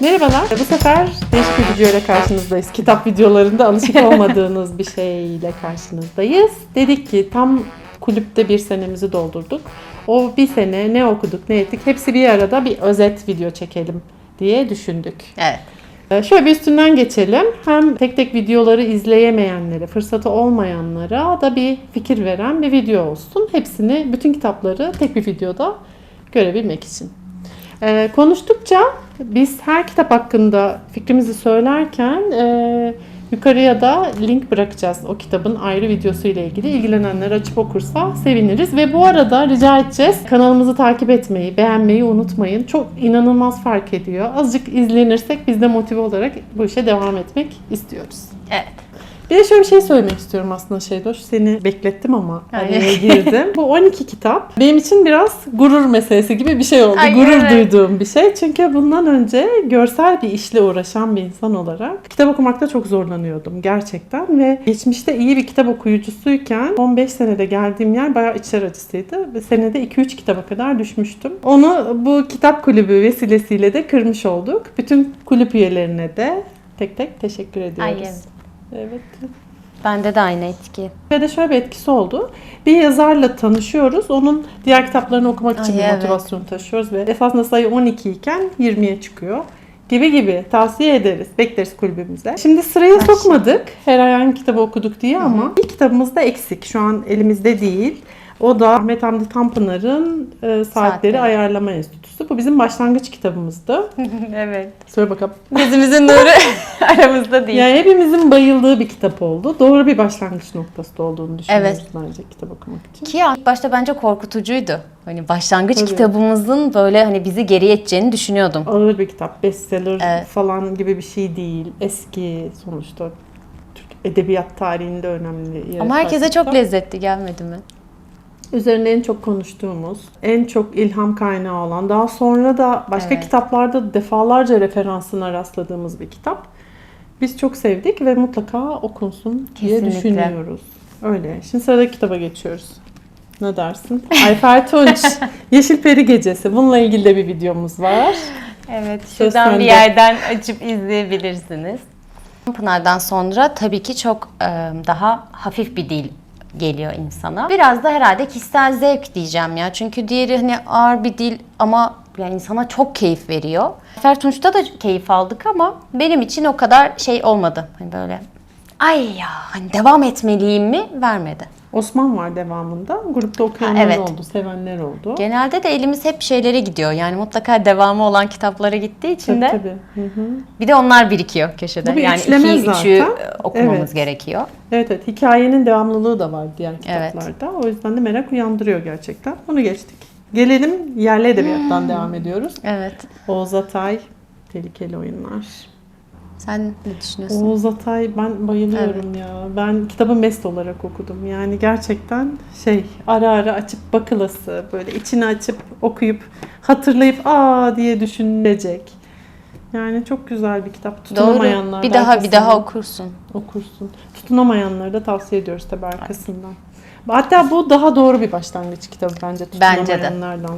Merhabalar. Bu sefer değişik bir video ile karşınızdayız. Kitap videolarında alışık olmadığınız bir şeyle karşınızdayız. Dedik ki tam kulüpte bir senemizi doldurduk. O bir sene ne okuduk ne ettik hepsi bir arada bir özet video çekelim diye düşündük. Evet. Ee, Şöyle bir üstünden geçelim. Hem tek tek videoları izleyemeyenlere, fırsatı olmayanlara da bir fikir veren bir video olsun. Hepsini, bütün kitapları tek bir videoda görebilmek için. Ee, konuştukça biz her kitap hakkında fikrimizi söylerken e, yukarıya da link bırakacağız. O kitabın ayrı videosu ile ilgili ilgilenenler açıp okursa seviniriz. Ve bu arada rica edeceğiz kanalımızı takip etmeyi, beğenmeyi unutmayın. Çok inanılmaz fark ediyor. Azıcık izlenirsek biz de motive olarak bu işe devam etmek istiyoruz. Evet. Bir de şöyle bir şey söylemek istiyorum aslında Şeydoş. Seni beklettim ama Ay. araya girdim. Bu 12 kitap benim için biraz gurur meselesi gibi bir şey oldu. Ay, gurur evet. duyduğum bir şey. Çünkü bundan önce görsel bir işle uğraşan bir insan olarak kitap okumakta çok zorlanıyordum gerçekten. Ve geçmişte iyi bir kitap okuyucusuyken 15 senede geldiğim yer bayağı içler acısıydı. Ve senede 2-3 kitaba kadar düşmüştüm. Onu bu kitap kulübü vesilesiyle de kırmış olduk. Bütün kulüp üyelerine de tek tek teşekkür ediyoruz. Ay, evet. Evet. Bende de aynı etki. Ve de şöyle bir etkisi oldu. Bir yazarla tanışıyoruz. Onun diğer kitaplarını okumak için Ay, bir evet. motivasyon taşıyoruz. Ve esasında sayı 12 iken 20'ye çıkıyor. Gibi gibi tavsiye ederiz. Bekleriz kulübümüze. Şimdi sıraya Başla. sokmadık. Her ay hangi kitabı okuduk diye ama bir kitabımız da eksik. Şu an elimizde değil. O da Ahmet Hamdi Tanpınar'ın e, Saatleri, Saatleri. Ayarlama Enstitüsü. Bu bizim başlangıç kitabımızdı. evet. Söyle bakalım. Gözümüzün nuru aramızda değil. Yani hepimizin bayıldığı bir kitap oldu. Doğru bir başlangıç noktası da olduğunu düşünüyoruz Evet. bence kitap okumak için. Ki ilk başta bence korkutucuydu. Hani başlangıç Tabii. kitabımızın böyle hani bizi geriye edeceğini düşünüyordum. Ağır bir kitap, bestseller Evet. falan gibi bir şey değil. Eski sonuçta Türk edebiyat tarihinde önemli Ama herkese çok lezzetli gelmedi mi? Üzerine en çok konuştuğumuz, en çok ilham kaynağı olan, daha sonra da başka Evet. kitaplarda defalarca referansına rastladığımız bir kitap. Biz çok sevdik ve mutlaka okunsun diye Kesinlikle. düşünüyoruz. Öyle. Şimdi sıradaki kitaba geçiyoruz. Ne dersin? Ayfer Tunç, Yeşil Peri Gecesi. Bununla ilgili de bir videomuz var. Evet, Söz şuradan sende. bir yerden açıp izleyebilirsiniz. Pınar'dan sonra tabii ki çok daha hafif bir dil geliyor insana. Biraz da herhalde kişisel zevk diyeceğim ya. Çünkü diğeri hani ağır bir dil ama yani insana çok keyif veriyor. Fertunç'ta da keyif aldık ama benim için o kadar şey olmadı. Hani böyle ay ya hani devam etmeliyim mi vermedi. Osman var devamında. Grupta okuyanlar evet. oldu, sevenler oldu. Genelde de elimiz hep şeylere gidiyor. Yani mutlaka devamı olan kitaplara gittiği için Tabii de tabii. Hı hı. Bir de onlar birikiyor köşede. Bu bir yani iki, üçü zaten. okumamız Evet. gerekiyor. Evet evet. Hikayenin devamlılığı da var diğer Evet. kitaplarda. O yüzden de merak uyandırıyor gerçekten. Bunu geçtik. Gelelim yerli edebiyattan devam ediyoruz. Evet. Oğuz Atay, Tehlikeli Oyunlar. Sen ne düşünüyorsun? Oğuz Atay ben bayılıyorum ya. Ben kitabı mest olarak okudum. Yani gerçekten şey ara ara açıp bakılası böyle içini açıp okuyup hatırlayıp aa diye düşünülecek. Yani çok güzel bir kitap. Tutunamayanlar Doğru. Bir daha bir daha okursun. okursun. Tutunamayanları da tavsiye ediyoruz tabii arkasından. Hatta bu daha doğru bir başlangıç kitabı bence Bence de.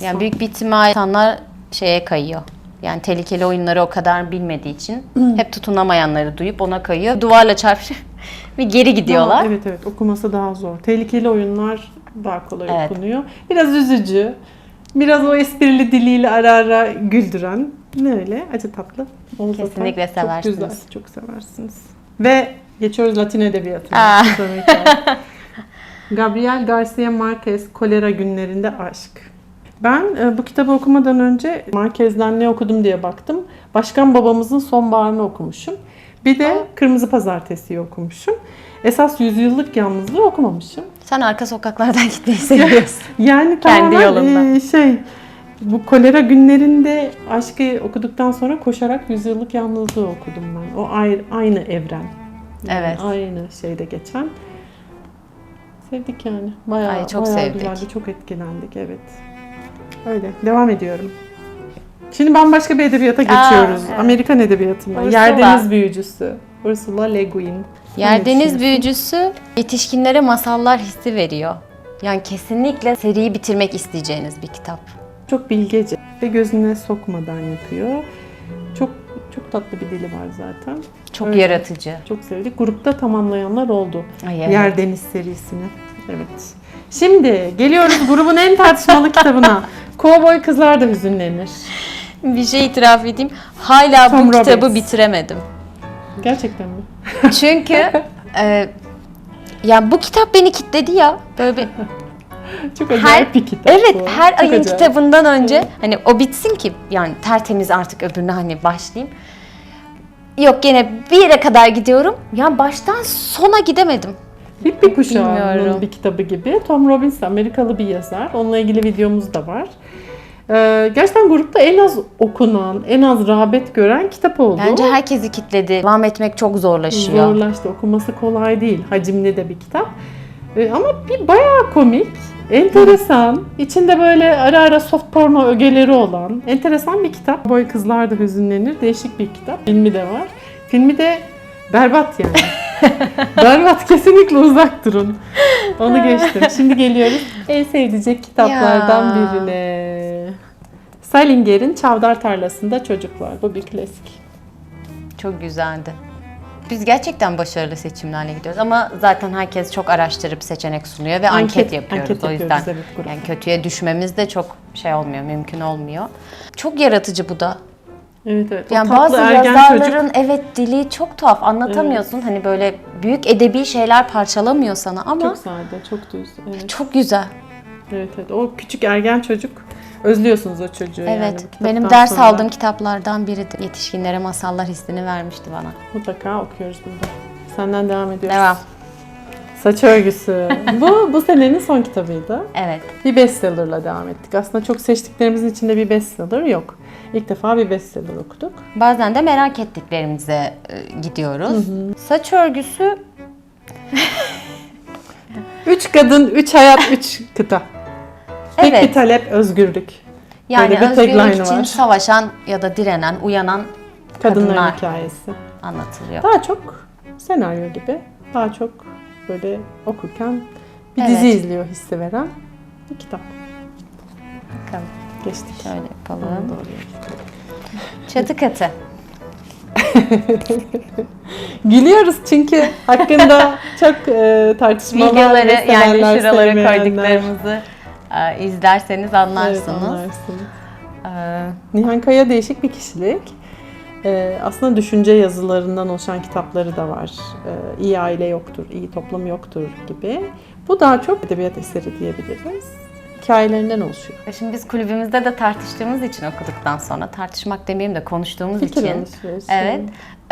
Yani büyük bir ihtimal insanlar şeye kayıyor. Yani tehlikeli oyunları o kadar bilmediği için hep tutunamayanları duyup ona kayıyor. Duvarla çarpışıp bir geri gidiyorlar. Aa, evet evet okuması daha zor. Tehlikeli oyunlar daha kolay Evet. okunuyor. Biraz üzücü. Biraz o esprili diliyle ara ara güldüren. Ne öyle? Acı tatlı. Oğuz Kesinlikle Atay. seversiniz. Çok güzel. Çok seversiniz. Ve geçiyoruz Latin edebiyatına. Gabriel Garcia Marquez Kolera Günlerinde Aşk. Ben e, bu kitabı okumadan önce Marquez'den ne okudum diye baktım. Başkan babamızın sonbaharını okumuşum. Bir de Kırmızı Pazartesi'yi okumuşum. Esas yüzyıllık yalnızlığı okumamışım. Sen arka sokaklardan gitmeyi seviyorsun. Yani Kendi tamamen e, şey bu kolera günlerinde aşkı okuduktan sonra koşarak yüzyıllık yalnızlığı okudum ben. O ayrı, aynı evren. Yani Evet. Aynı şeyde geçen. Sevdik yani. Bayağı, Ay, çok bayağı sevdik. güzeldi. Çok etkilendik evet. Öyle. Devam ediyorum. Şimdi bambaşka bir edebiyata geçiyoruz. evet. Amerikan edebiyatına. Ursula. Yerdeniz büyücüsü. Ursula Le Guin. Sen ne Yerdeniz düşünüyorsun? büyücüsü yetişkinlere masallar hissi veriyor. Yani kesinlikle seriyi bitirmek isteyeceğiniz bir kitap. Çok bilgece ve gözüne sokmadan yapıyor. Çok Çok tatlı bir dili var zaten. Çok Öyle. yaratıcı. Çok sevdik. Grupta tamamlayanlar oldu. Ay, evet. Yer Deniz serisini. Evet. Şimdi geliyoruz grubun en tartışmalı kitabına. Kovboy Kızlar da Hüzünlenir. Bir şey itiraf edeyim. Hala Tom bu kitabı Robbins. bitiremedim. Gerçekten mi? Çünkü e, ya bu kitap beni kitledi ya. Böyle bir Çok acayip bir kitap Evet, bu. her Çok ayın acayip. kitabından önce hani o bitsin ki yani tertemiz artık öbürüne hani başlayayım. Yok gene bir yere kadar gidiyorum. Ya baştan sona gidemedim. Hippie kuşağının Bilmiyorum. bir kitabı gibi. Tom Robbins Amerikalı bir yazar. Onunla ilgili videomuz da var. Ee, gerçekten grupta en az okunan, en az rağbet gören kitap oldu. Bence herkesi kitledi. Devam etmek çok zorlaşıyor. Zorlaştı. Okuması kolay değil. Hacimli de bir kitap. Ee, ama bir bayağı komik, enteresan, içinde böyle ara ara soft porno ögeleri olan enteresan bir kitap. Boy Kızlar da Hüzünlenir. Değişik bir kitap. Filmi de var. Filmi de berbat yani. berbat. Kesinlikle uzak durun. Onu geçtim. Şimdi geliyoruz en sevdiecek kitaplardan Ya. birine. Salinger'in Çavdar Tarlası'nda Çocuklar. Bu bir klasik. Çok güzeldi. Biz gerçekten başarılı seçimlerle gidiyoruz ama zaten herkes çok araştırıp seçenek sunuyor ve anket, Anket- yapıyoruz. anket o yüzden yapıyoruz, evet, yani kötüye düşmemiz de çok şey olmuyor, mümkün olmuyor. Çok yaratıcı bu da. Evet evet. Yani bazı yazarların çocuk. evet dili çok tuhaf anlatamıyorsun. Hani böyle büyük edebi şeyler parçalamıyor sana ama Çok çok, sade, çok düz. Evet. güzel. evet evet. O küçük ergen çocuk özlüyorsunuz o çocuğu yani. Evet. kitaptan Benim ders sonra. aldığım kitaplardan biridir. Yetişkinlere masallar hissini vermişti bana. Mutlaka okuyoruz burada. Senden devam ediyoruz. Devam. Saç örgüsü. bu bu senenin son kitabıydı. Evet. Bir bestseller'la devam ettik. Aslında çok seçtiklerimizin içinde bir bestseller yok. İlk defa bir bestseller okuduk. Bazen de merak ettiklerimize e, gidiyoruz. Saç örgüsü Üç kadın, üç hayat, üç kıta. Tek Evet. bir talep, özgürlük. yani Böyle bir özgürlük için var. savaşan ya da direnen, uyanan Kadınların Kadınlar. hikayesi. anlatılıyor. Daha çok senaryo gibi. Daha çok böyle okurken bir Evet. dizi izliyor hissi veren bir kitap. Bakalım. Geçtik. Şöyle yapalım. Doğru. Çatı katı. Gülüyoruz çünkü hakkında çok e, tartışmalar Videoları ve yani şuralara koyduklarımızı e, izlerseniz anlarsınız. Evet, anlarsın. E, Nihan Kaya değişik bir kişilik. E, aslında düşünce yazılarından oluşan kitapları da var. E, iyi aile yoktur, iyi toplum yoktur gibi. Bu daha çok edebiyat eseri diyebiliriz. Hikayelerinden oluşuyor. Şimdi biz kulübümüzde de tartıştığımız için okuduktan sonra tartışmak demeyeyim de konuştuğumuz Fikir için. alışverişi. Evet.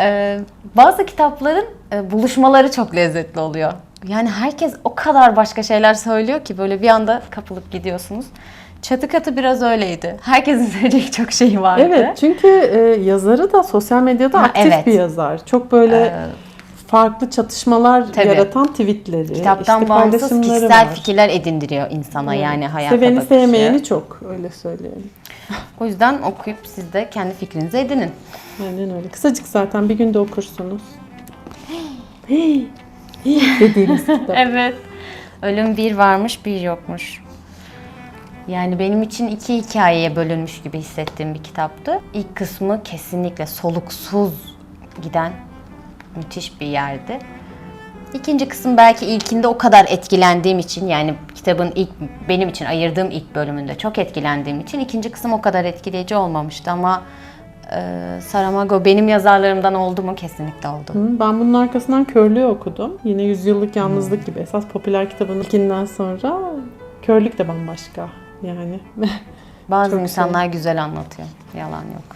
e, bazı kitapların e, buluşmaları çok lezzetli oluyor. Yani herkes o kadar başka şeyler söylüyor ki böyle bir anda kapılıp gidiyorsunuz. Çatı katı biraz öyleydi. Herkesin söyleyecek çok şeyi vardı. Evet çünkü e, yazarı da sosyal medyada Ha, aktif evet. bir yazar. Çok böyle Ee, farklı çatışmalar Tabii. yaratan tweetleri, kitaptan işte bağımsız kişisel var. fikirler edindiriyor insana Evet. yani hayata Seveni bakışı. sevmeyeni çok öyle söyleyelim. O yüzden okuyup siz de kendi fikrinizi edinin. Aynen öyle. Kısacık zaten bir günde okursunuz. Hey, hey dediğimiz kitap. Evet. Ölüm bir varmış bir yokmuş. Yani benim için iki hikayeye bölünmüş gibi hissettiğim bir kitaptı. İlk kısmı kesinlikle soluksuz giden müthiş bir yerdi. İkinci kısım belki ilkinde o kadar etkilendiğim için yani kitabın ilk benim için ayırdığım ilk bölümünde çok etkilendiğim için ikinci kısım o kadar etkileyici olmamıştı ama e, Saramago benim yazarlarımdan oldu mu kesinlikle oldu. Hı, Ben bunun arkasından Körlüğü okudum. Yine Yüzyıllık Yalnızlık gibi. Esas popüler kitabın ilkinden sonra Körlük de bambaşka yani. Bazı Çok insanlar güzel anlatıyor. Yalan yok.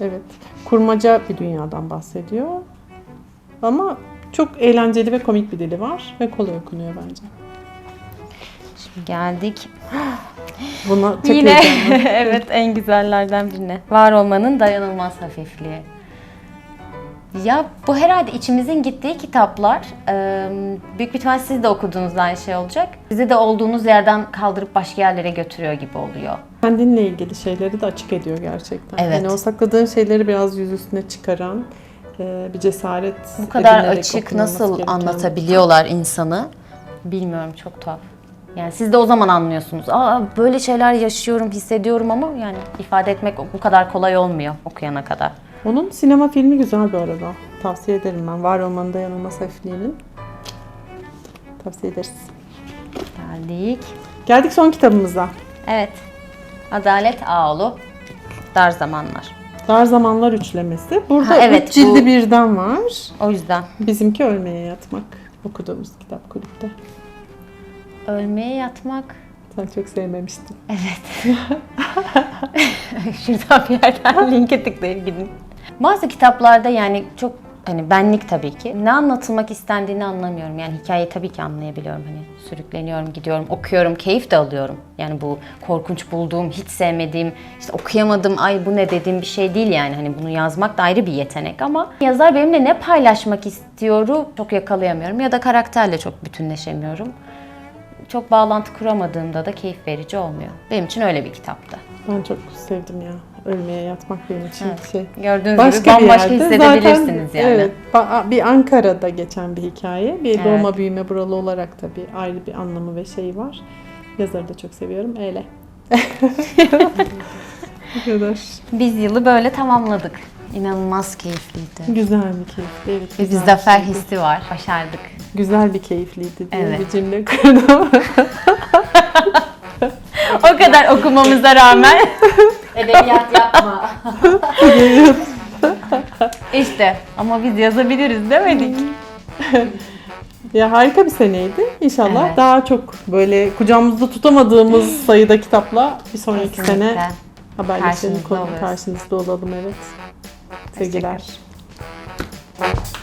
evet. Kurmaca bir dünyadan bahsediyor. Ama çok eğlenceli ve komik bir dili var ve kolay okunuyor bence. Şimdi geldik. Buna çok Yine evet en güzellerden birine. Var olmanın dayanılmaz hafifliği. Ya bu herhalde içimizin gittiği kitaplar. Ee, Büyük bir ihtimal siz de okuduğunuzda aynı şey olacak. Sizi de olduğunuz yerden kaldırıp başka yerlere götürüyor gibi oluyor. Kendinle ilgili şeyleri de açık ediyor gerçekten. Evet. Yani o sakladığın şeyleri biraz yüz üstüne çıkaran bir cesaret Bu kadar açık nasıl gereken. anlatabiliyorlar insanı bilmiyorum çok tuhaf. Yani siz de o zaman anlıyorsunuz. Aa böyle şeyler yaşıyorum, hissediyorum ama yani ifade etmek bu kadar kolay olmuyor okuyana kadar. Onun sinema filmi güzel bu arada. Tavsiye ederim ben. Var olmanın da yanılmaz hafifliğinin. Tavsiye ederiz. Geldik. Geldik son kitabımıza. Evet. Adalet Ağoğlu. Dar Zamanlar. Dar Zamanlar Üçlemesi. Burada Ha, evet, üç cildi bu- birden var. O yüzden Bizimki Ölmeye Yatmak. Okuduğumuz kitap kulüpte. ölmeye yatmak Sen çok sevmemiştin. Şuradan bir yerden linke tıklayıp gidin. Bazı kitaplarda yani çok hani benlik tabii ki. Ne anlatılmak istendiğini anlamıyorum. Yani hikayeyi tabii ki anlayabiliyorum. Hani sürükleniyorum, gidiyorum, okuyorum, keyif de alıyorum. Yani bu korkunç bulduğum, hiç sevmediğim, işte okuyamadım, ay bu ne dediğim bir şey değil yani. Hani bunu yazmak da ayrı bir yetenek ama yazar benimle ne paylaşmak istiyoru çok yakalayamıyorum ya da karakterle çok bütünleşemiyorum. Çok bağlantı kuramadığımda da keyif verici olmuyor. Benim için öyle bir kitaptı. Ben çok sevdim ya. Ölmeye Yatmak benim için Evet. şey. Gördüğünüz Başka gibi bambaşka bir yerde. hissedebilirsiniz Zaten, yani. Evet, bir Ankara'da geçen bir hikaye. Bir Evet. doğma büyüme buralı olarak da bir ayrı bir anlamı ve şeyi var. Yazarı da çok seviyorum. Öyle. Bu kadar. Biz yılı böyle tamamladık. İnanılmaz keyifliydi. Güzel bir keyifli. Evet, Ve bir güzel zafer şeydi. hissi var. Başardık. Güzel bir keyifliydi diye Evet. bir cümle kurdum. O kadar okumamıza rağmen. Edebiyat yapma. işte ama biz yazabiliriz demedik. ya harika bir seneydi. İnşallah Evet. daha çok böyle kucağımızda tutamadığımız sayıda kitapla bir sonraki Kesinlikle. sene haberleşelim, Karşınızda konu karşınızda olalım evet. Sevgiler. Hoşçakalın.